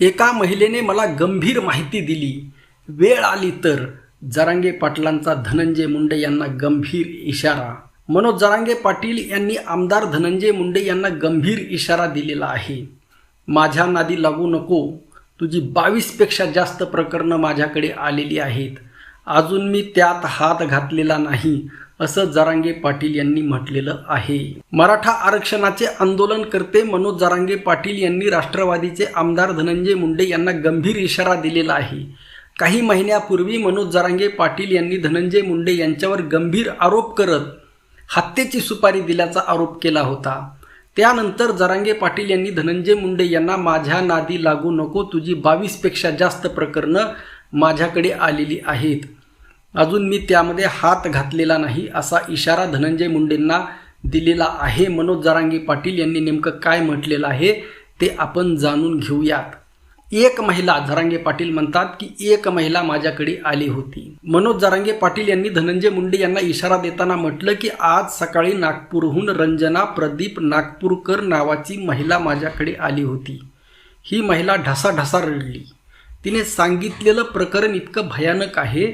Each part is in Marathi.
एका महिलेने मला गंभीर माहिती दिली. वेळ आली तर जरांगे पाटलांचा धनंजय मुंडे यांना गंभीर इशारा. मनोज जरांगे पाटील यांनी आमदार धनंजय मुंडे यांना गंभीर इशारा दिलेला आहे. माझ्या नादी लागू नको. तुझी बावीसपेक्षा जास्त प्रकरणं माझ्याकडे आलेली आहेत. अजून मी त्यात हात घातलेला नाही असं जरांगे पाटील यांनी म्हटलेलं आहे. मराठा आरक्षणाचे आंदोलनकर्ते मनोज जरांगे पाटील यांनी राष्ट्रवादीचे आमदार धनंजय मुंडे यांना गंभीर इशारा दिलेला आहे. काही महिन्यापूर्वी मनोज जरांगे पाटील यांनी धनंजय मुंडे यांच्यावर गंभीर आरोप करत हत्येची सुपारी दिल्याचा आरोप केला होता. त्यानंतर जरांगे पाटील यांनी धनंजय मुंडे यांना माझ्या नादी लागू नको तुझी बावीसपेक्षा जास्त प्रकरणं माझ्याकडे आलेली आहेत. अजून मी त्यामध्ये हात घातलेला नाही असा इशारा धनंजय मुंडेंना दिलेला आहे. मनोज जारांगी पाटील यांनी नेमकं काय म्हटलेलं आहे ते आपण जाणून घेऊयात. एक महिला जरांगे पाटील म्हणतात की एक महिला माझ्याकडे आली होती. मनोज जरांगे पाटील यांनी धनंजय मुंडे यांना इशारा देताना म्हटलं की आज सकाळी नागपूरहून रंजना प्रदीप नागपूरकर नावाची महिला माझ्याकडे आली होती. ही महिला ढसाढसा रडली. तिने सांगितलेलं प्रकरण इतकं भयानक आहे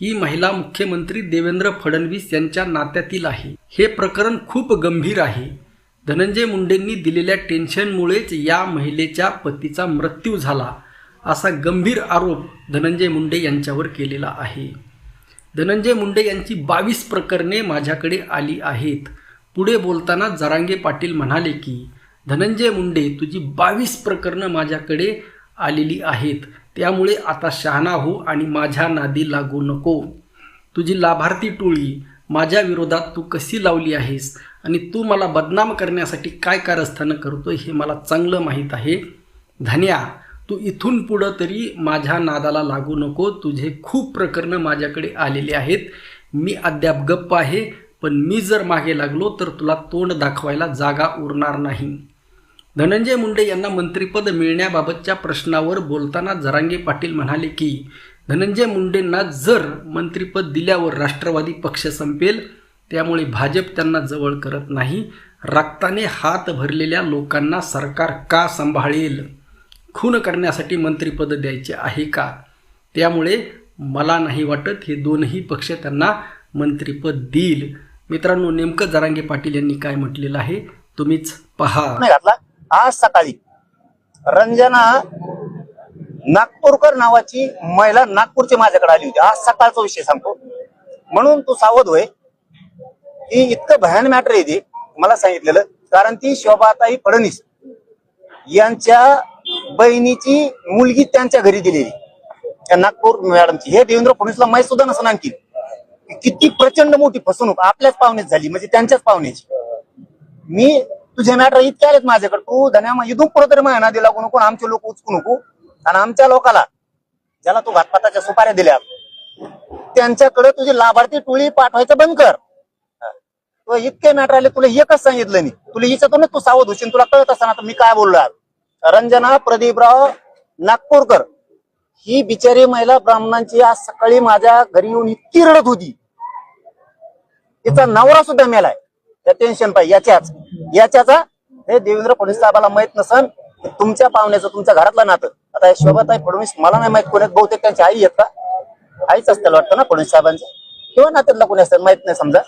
ही महिला मुख्यमंत्री देवेंद्र फडणवीस यांच्या नात्यातील आहे. हे प्रकरण खूप गंभीर आहे. धनंजय मुंडेंनी दिलेल्या टेन्शनमुळेच या महिलेच्या पतीचा मृत्यू झाला असा गंभीर आरोप धनंजय मुंडे यांच्यावर केलेला आहे. धनंजय मुंडे यांची बावीस प्रकरणे माझ्याकडे आली आहेत. पुढे बोलताना जरांगे पाटील म्हणाले की धनंजय मुंडे तुझी बावीस प्रकरणं माझ्याकडे आलेली आहेत. त्यामुळे आता शहाणा हो आणि माझ्या नादी लागू नको. तुझी लाभार्थी टोळी माझ्या विरोधात तू कशी लावली आहेस आणि तू मला बदनाम करण्यासाठी काय कारस्थानं करतो हे मला चांगलं माहीत आहे. धन्या तू इथून पुढं तरी माझ्या नादाला लागू नको. तुझे खूप प्रकरणं माझ्याकडे आलेले आहेत. मी अद्याप गप्प आहे पण मी जर मागे लागलो तर तुला तोंड दाखवायला जागा उरणार नाही. धनंजय मुंडे यांना मंत्रिपद मिळण्याबाबतच्या प्रश्नावर बोलताना जरांगे पाटील म्हणाले की धनंजय मुंडेंना जर मंत्रिपद दिल्यावर राष्ट्रवादी पक्ष संपेल त्यामुळे भाजप त्यांना जवळ करत नाही. रक्ताने हात भरलेल्या लोकांना सरकार का सांभाळेल? खून करण्यासाठी मंत्रिपद द्यायचे आहे का? त्यामुळे मला नाही वाटत हे दोनही पक्ष त्यांना मंत्रिपद देईल. मित्रांनो नेमकं जरांगे पाटील यांनी काय म्हटलेलं आहे तुम्हीच पहा. नाही घातला आज सकाळी रंजना नागपूरकर नावाची महिला नागपूरची माझ्याकडे आली होती. आज सकाळचा विषय सांगतो. म्हणून तू सावध होय. ही इतकं भयान मॅटर आहे ते. मला सांगितलेलं. कारण ती शोभाताई फडणवीस यांच्या बहिणीची मुलगी त्यांच्या घरी दिलेली. त्या नागपूर मॅडमची. हे देवेंद्र फडणवीसला माहीत सुद्धा नसं आणखी. किती प्रचंड मोठी फसवणूक आपल्याच पाहुण्यात झाली. म्हणजे त्यांच्याच पाहुण्याची. मी तुझे मॅटर इतके आलेत माझ्याकडे. तू धन्या इथून पुढे तरी महिना दिला नको आमचे लोक उचकू नको. आणि आमच्या लोकाला ज्याला तू घातपाताच्या सुपाऱ्या दिल्या त्यांच्याकडे तुझी लाभार्थी टोळी पाठवायचं बंद कर. तो इतके मॅटर आले तुला एकच सांगितलं मी. तुला हिच्यातूनच तू सावध होशील तुला कळत असताना मी काय बोललो आज? रंजना प्रदीपराव नागपूरकर ही बिचारी महिला ब्राह्मणांची आज सकाळी माझ्या घरी येऊन इतकी रडत होती. तिचा नवरा सुद्धा मेलाय. त्या टेन्शन पाहिजे याच्याच. याच्याचा हे देवेंद्र फडणवीस साहेबाला माहीत नसन तुमच्या पाहुण्याचं तुमच्या घरातलं नातं. आता शोभाताई फडणवीस मला नाही माहीत कोणी बहुतेक त्यांची आई येत का? आईच असतील वाटतं ना फडणवीस साहेबांचं? किंवा नात्यातला कोणी असतात माहीत नाही समजा.